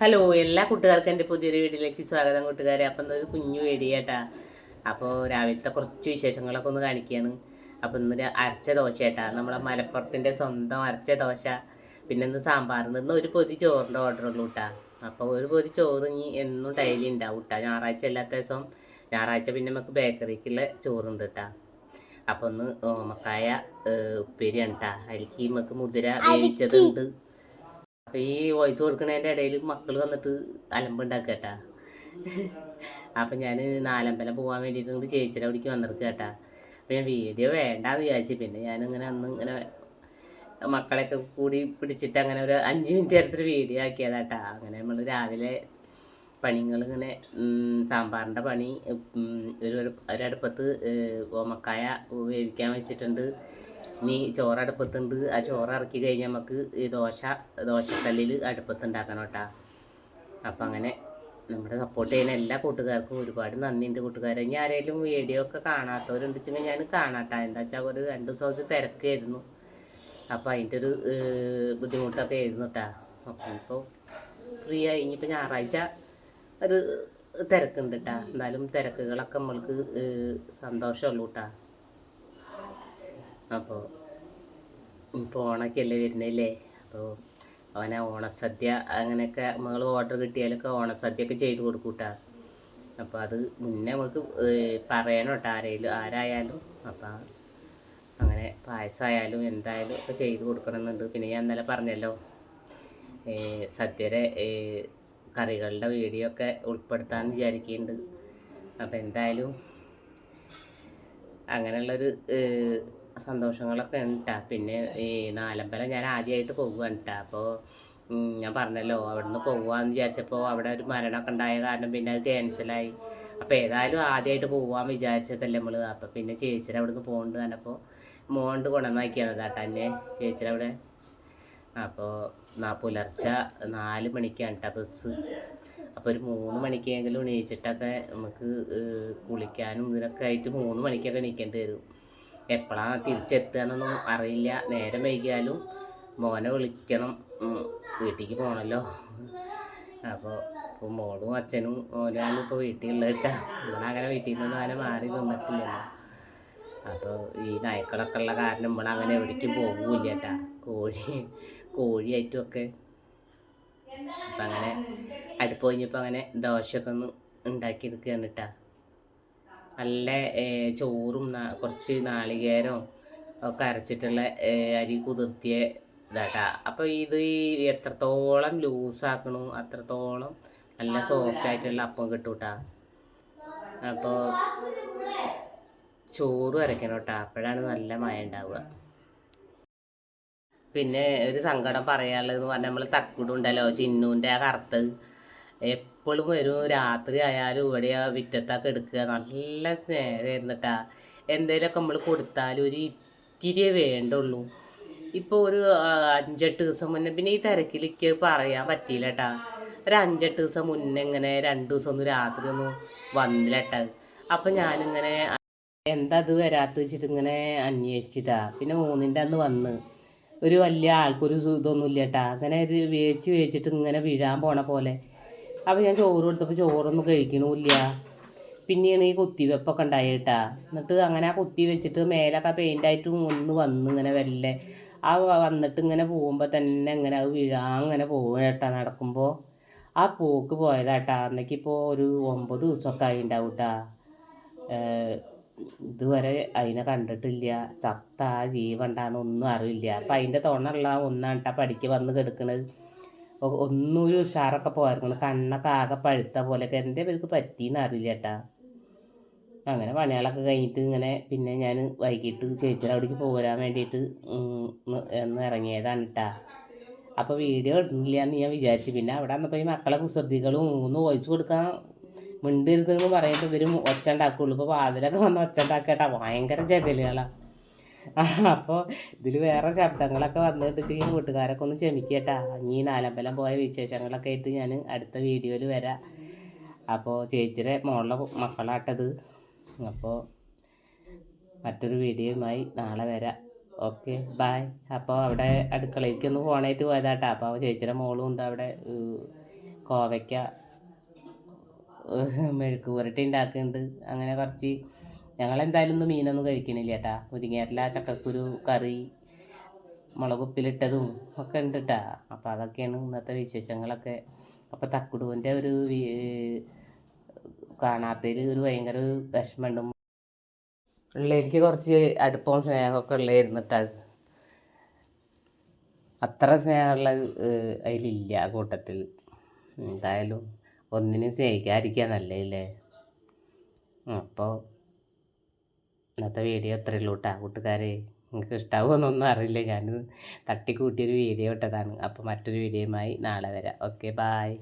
Hello എല്ലാ കൂട്ടുകാർക്കും എന്റെ പുതിയൊരു വീഡിയോയിലേക്ക് സ്വാഗതം കൂട്ടുകാരെ. അപ്പം ഇന്നൊരു കുഞ്ഞു വേടിയേട്ടാ. അപ്പോൾ രാവിലത്തെ കുറച്ച് വിശേഷങ്ങളൊക്കെ ഒന്ന് കാണിക്കുകയാണ് അപ്പം ഇന്ന് അരച്ച ദോശ ഏട്ടാ നമ്മളെ മലപ്പുറത്തിന്റെ സ്വന്തം അരച്ച ദോശ. പിന്നെ ഇന്ന് സാമ്പാറിന് ഇന്ന് ഒരു പൊതി ചോറിന്റെ ഓർഡർ ഉള്ളൂ കേട്ടാ അപ്പോൾ ഒരു പൊതി ചോറ് ഇനി എന്നും ഡെയിലി ഉണ്ടാവും കേട്ടാ ഞായറാഴ്ച അല്ലാത്ത ദിവസം ഞായറാഴ്ച പിന്നെ നമുക്ക് ബേക്കറിക്കുള്ള ചോറുണ്ട് കേട്ടാ അപ്പോൾ ഒന്ന് ഓമക്കായ ഉപ്പേരി ഉപ്പേരിയാണ് കേട്ടാ അതിലേക്ക് നമുക്ക് മുതിര വേവിച്ചതുണ്ട്. അപ്പൊ ഈ വോയിസ് കൊടുക്കുന്നതിന്റെ ഇടയിൽ മക്കൾ വന്നിട്ട് അലമ്പുണ്ടാക്കുക കേട്ടാ. അപ്പൊ ഞാൻ നാലമ്പലം പോകാൻ വേണ്ടിയിട്ട് ഇങ്ങോട്ട് ചേച്ചിയുടെ അവിടേക്ക് വന്നിരിക്കുക കേട്ടാ. അപ്പൊ ഞാൻ വീഡിയോ വേണ്ടാന്ന് വിചാരിച്ചു പിന്നെ ഞാനിങ്ങനെ അന്ന് ഇങ്ങനെ മക്കളെയൊക്കെ കൂടി പിടിച്ചിട്ട് അങ്ങനെ ഒരു അഞ്ച് മിനിറ്റ് നേരത്തൊരു വീഡിയോ ആക്കിയതാട്ടാ അങ്ങനെ നമ്മൾ രാവിലെ ഉം, സാമ്പാറിന്റെ പണി ഒരു ഒരു- ഒരടുപ്പത്ത് ഓമക്കായ വേവിക്കാൻ വെച്ചിട്ടുണ്ട്. ഇനി ചോറ് അടുപ്പത്തുണ്ട്. ആ ചോറ് ഇറക്കി കഴിഞ്ഞാൽ നമുക്ക് ഈ ദോശ ദോശക്കല്ലിൽ അടുപ്പത്ത് ഉണ്ടാക്കണം കേട്ടാ. അപ്പം അങ്ങനെ നമ്മുടെ സപ്പോർട്ട് ചെയ്യുന്ന എല്ലാ കൂട്ടുകാർക്കും ഒരുപാട് നന്ദിയുണ്ട് കൂട്ടുകാരെ. ഇനി ആരെങ്കിലും വീഡിയോ ഒക്കെ കാണാത്തവരുണ്ടെങ്കിൽ ഞാൻ കാണാട്ടാ. എന്താ വെച്ചാൽ ഒരു രണ്ട് ദിവസം ഒരു തിരക്കായിരുന്നു. അപ്പോൾ അതിന്റെ ഒരു ബുദ്ധിമുട്ടൊക്കെ ആയിരുന്നു കേട്ടാ. അപ്പം ഇപ്പോൾ ഫ്രീ ആയി. ഇനിയിപ്പോൾ ഞായറാഴ്ച ഒരു തിരക്കുണ്ട് കേട്ടാ. എന്നാലും തിരക്കുകളൊക്കെ നമ്മൾക്ക് സന്തോഷമുള്ളൂ കേട്ടാ. അപ്പോൾ ഇപ്പോൾ ഓണക്കല്ലേ വരുന്നില്ലേ അപ്പോൾ അവനെ ഓണസദ്യ അങ്ങനെയൊക്കെ മകൾ ഓർഡർ കിട്ടിയാലൊക്കെ ഓണസദ്യ ഒക്കെ ചെയ്ത് കൊടുക്കൂട്ടാ. അപ്പോൾ അത് മുന്നേ നമുക്ക് പറയണം കേട്ടോ ആരെങ്കിലും ആരായാലും. അപ്പം അങ്ങനെ പായസമായാലും എന്തായാലും ഒക്കെ ചെയ്ത് കൊടുക്കണമെന്നുണ്ട്. പിന്നെ ഞാൻ ഇന്നലെ പറഞ്ഞല്ലോ സദ്യയുടെ കറികളുടെ വീഡിയോ ഒക്കെ ഉൾപ്പെടുത്താമെന്ന് വിചാരിക്കുന്നുണ്ട്. അപ്പോൾ എന്തായാലും അങ്ങനെയുള്ളൊരു സന്തോഷങ്ങളൊക്കെ ഉണ്ട് പിന്നെ ഈ നാലമ്പലം ഞാൻ ആദ്യമായിട്ട് പോകുകയാണ് കേട്ടോ അപ്പോൾ ഞാൻ പറഞ്ഞല്ലോ അവിടുന്ന് പോകുകയെന്ന് വിചാരിച്ചപ്പോൾ അവിടെ ഒരു മരണമൊക്കെ ഉണ്ടായ കാരണം പിന്നെ അത് ക്യാൻസലായി. അപ്പോൾ ഏതായാലും ആദ്യമായിട്ട് പോകാൻ വിചാരിച്ചതല്ലേ നമ്മൾ അപ്പോൾ പിന്നെ ചേച്ചിയുടെ അവിടുന്ന് പോകുന്നുണ്ട് പറഞ്ഞപ്പോൾ മോണ്ട് കൊണ്ടുവന്നാക്കിയാണ് കേട്ടോ എന്നെ ചേച്ചിയുടെ അവിടെ. അപ്പോൾ പുലർച്ചെ നാല് മണിക്കാണ് കേട്ടോ ബസ് അപ്പോൾ ഒരു മൂന്ന് മണിക്കെങ്കിലും എണീച്ചിട്ടൊക്കെ നമുക്ക് കുളിക്കാനും ഇതിനൊക്കെ ആയിട്ട് മൂന്ന് മണിക്കൊക്കെ എണീക്കേണ്ടി വരും. എപ്പോഴാണ് തിരിച്ചെത്തുകയെന്നൊന്നും അറിയില്ല. നേരം വൈകിയാലും മോനെ വിളിക്കണം. വീട്ടിലേക്ക് പോകണമല്ലോ അപ്പോൾ ഇപ്പോൾ മോളും അച്ഛനും മോനാണ് ഇപ്പോൾ വീട്ടിലുള്ളത് കേട്ടോ. നമ്മളങ്ങനെ വീട്ടിൽ നിന്നൊന്നും അങ്ങനെ മാറി നിന്നിട്ടില്ലല്ലോ. അപ്പോൾ ഈ നായ്ക്കളൊക്കെ ഉള്ള കാരണം നമ്മളങ്ങനെ എവിടേക്കും പോകില്ല കേട്ടാ. കോഴി കോഴിയായിട്ടും ഒക്കെ അപ്പം അങ്ങനെ അടുപ്പ് കഴിഞ്ഞപ്പോൾ അങ്ങനെ ദോശയൊക്കെ ഒന്ന് ഉണ്ടാക്കിയെടുക്കുകയാണ് നല്ല ചോറും കുറച്ച് നാളികേരവും ഒക്കെ അരച്ചിട്ടുള്ള അരി കുതിർത്തിയ ഇതാട്ടാ. അപ്പോൾ ഇത് എത്രത്തോളം ലൂസാക്കണു അത്രത്തോളം നല്ല സോഫ്റ്റ് ആയിട്ടുള്ള അപ്പം കിട്ടും കേട്ടാ അപ്പോൾ ചോറ് അരയ്ക്കണം കേട്ടോ അപ്പോഴാണ് നല്ല മഴ ഉണ്ടാവുക. പിന്നെ ഒരു സങ്കടം പറയാനുള്ളതെന്ന് പറഞ്ഞാൽ നമ്മൾ തക്കുടുണ്ടല്ലോ ചിന്നുവിന്റെ ആ കറുത്ത് എപ്പോഴും വരും. രാത്രി ആയാലും ഇവിടെ വിറ്റത്തൊക്കെ എടുക്കുക. നല്ല സ്നേഹമായിരുന്നു കേട്ടാ എന്തേലുമൊക്കെ നമ്മൾ കൊടുത്താലും ഒരു ഇത്തിരിയേ വേണ്ടുള്ളൂ. ഇപ്പോൾ ഒരു അഞ്ചെട്ട് ദിവസം മുന്നേ പിന്നെ ഈ തിരക്കിലേക്ക് പറയാൻ പറ്റിയില്ല കേട്ടാ ഒരു അഞ്ചെട്ട് ദിവസം മുന്നേ ഇങ്ങനെ രണ്ട് ദിവസം ഒന്നും രാത്രി ഒന്നും വന്നില്ല കേട്ടാ അപ്പം ഞാനിങ്ങനെ എന്താ അത് വരാത്ത വെച്ചിട്ട് ഇങ്ങനെ അന്വേഷിച്ചിട്ടാ. പിന്നെ മൂന്നിന്റെ അന്ന് വന്ന്. ഒരു വലിയ ആൾക്കൊരു സു- ഇതൊന്നും ഇല്ല കേട്ടാ അങ്ങനെ ഒരു വേച്ച് വേച്ചിട്ട് ഇങ്ങനെ വീഴാൻ പോണ പോലെ. അപ്പോൾ ഞാൻ ചോറ് കൊടുത്തപ്പോൾ ചോറൊന്നും കഴിക്കണമില്ല പിന്നെയാണ് ഈ കുത്തിവെപ്പൊക്കെ ഉണ്ടായി കേട്ടാ എന്നിട്ട് അങ്ങനെ ആ കുത്തി വെച്ചിട്ട് മേലൊക്കെ പെയിന്റായിട്ട് ഒന്ന് വന്ന് ഇങ്ങനെ വല്ലേ. ആ വന്നിട്ട് ഇങ്ങനെ പോകുമ്പോൾ തന്നെ ഇങ്ങനെ അത് വീഴാൻ അങ്ങനെ പോകും കേട്ടാ നടക്കുമ്പോൾ ആ പോക്ക് പോയതാട്ടാ. അന്നേക്കിപ്പോൾ ഒരു ഒമ്പത് ദിവസമൊക്കെ ആയി ഉണ്ടാവും കേട്ടാ ഇതുവരെ അതിനെ കണ്ടിട്ടില്ല. ചത്ത ജീവണ്ടാന്ന് ഒന്നും അറിയില്ല. അപ്പം അതിന്റെ തുണയുള്ള ഒന്നാണ് കേട്ടാ പഠിക്ക് വന്ന് കിടക്കണത്. ഒന്നും ഒരു ഉഷാറൊക്കെ പോയിരുന്നു കണ്ണൊക്കെ ആകെ പഴുത്ത പോലെയൊക്കെ. എന്റെ പേർക്ക് പറ്റിയെന്ന് അറിയില്ല കേട്ടാ അങ്ങനെ പണികളൊക്കെ കഴിഞ്ഞിട്ട് ഇങ്ങനെ പിന്നെ ഞാൻ വൈകിട്ട് ചേച്ചിയുടെ അവിടേക്ക് പോരാൻ വേണ്ടിയിട്ട് ഒന്ന് ഇറങ്ങിയതാണ് കേട്ടാ അപ്പോൾ വീഡിയോ ഇടുന്നില്ല എന്ന് ഞാൻ വിചാരിച്ചു. പിന്നെ അവിടെ വന്നപ്പോൾ ഈ മക്കളെ കുസൃതികളും ഒന്ന് വോയിസ് കൊടുക്കാൻ മിണ്ടരുതെന്ന് പറഞ്ഞിട്ട് ഇവരും ഒച്ച ഉണ്ടാക്കുള്ളൂ ഇപ്പോൾ വാതിലൊക്കെ വന്ന് ഒച്ച ഉണ്ടാക്കട്ടാ ഭയങ്കര ജഗലുകളാണ് അപ്പോൾ ഇതിൽ വേറെ ശബ്ദങ്ങളൊക്കെ വന്നിട്ട് ചെയ്യും വീട്ടുകാരൊക്കെ ഒന്ന് ക്ഷമിക്കട്ടാ. ഇനി നാലമ്പലം പോയ വിശേഷങ്ങളൊക്കെ ആയിട്ട് ഞാൻ അടുത്ത വീഡിയോയിൽ വരാം. അപ്പോൾ ചേച്ചിയുടെ മോളിലെ മക്കളാട്ടത്. അപ്പോൾ മറ്റൊരു വീഡിയോയുമായി നാളെ വരാം. ഓക്കെ ബായ് അപ്പോൾ അവിടെ അടുക്കളയിലേക്ക് ഒന്ന് ഫോണായിട്ട് പോയതാട്ടാ. അപ്പോൾ ചേച്ചിയുടെ മോളും ഉണ്ട് അവിടെ കോവയ്ക്ക മെഴുക്ക് പുരട്ടി ഉണ്ടാക്കുന്നുണ്ട്. അങ്ങനെ കുറച്ച് ഞങ്ങളെന്തായാലും ഇന്ന് മീനൊന്നും കഴിക്കണില്ല ചേട്ടാ മുരിങ്ങേരല ചക്കക്കുരു കറി മുളകുപ്പിലിട്ടതും ഒക്കെ ഉണ്ട് കേട്ടാ അപ്പോൾ അതൊക്കെയാണ് ഇന്നത്തെ വിശേഷങ്ങളൊക്കെ. അപ്പോൾ തക്കുടുവിന്റെ ഒരു കാണാത്തതിൽ ഒരു ഭയങ്കര ഒരു വിഷമമുണ്ട്. പിള്ളേർക്ക് കുറച്ച് അടുപ്പവും സ്നേഹമൊക്കെ ഉള്ളതായിരുന്നു കേട്ടോ അത്ര സ്നേഹമുള്ള അതിലില്ല കൂട്ടത്തിൽ എന്തായാലും ഒന്നിനും സ്നേഹിക്കാതിരിക്കുക നല്ലതല്ലേ അപ്പോൾ ഇന്നത്തെ വീഡിയോ അത്രയേ ഉള്ളൂ കേട്ടോ കൂട്ടുകാരെ. നിങ്ങൾക്ക് ഇഷ്ടാവുമെന്നൊന്നും അറിയില്ല. ഞാൻ തട്ടിക്കൂട്ടിയൊരു വീഡിയോ ഇട്ടതാണ്. അപ്പോൾ മറ്റൊരു വീഡിയോയുമായി നാളെ വരാം. Okay bye.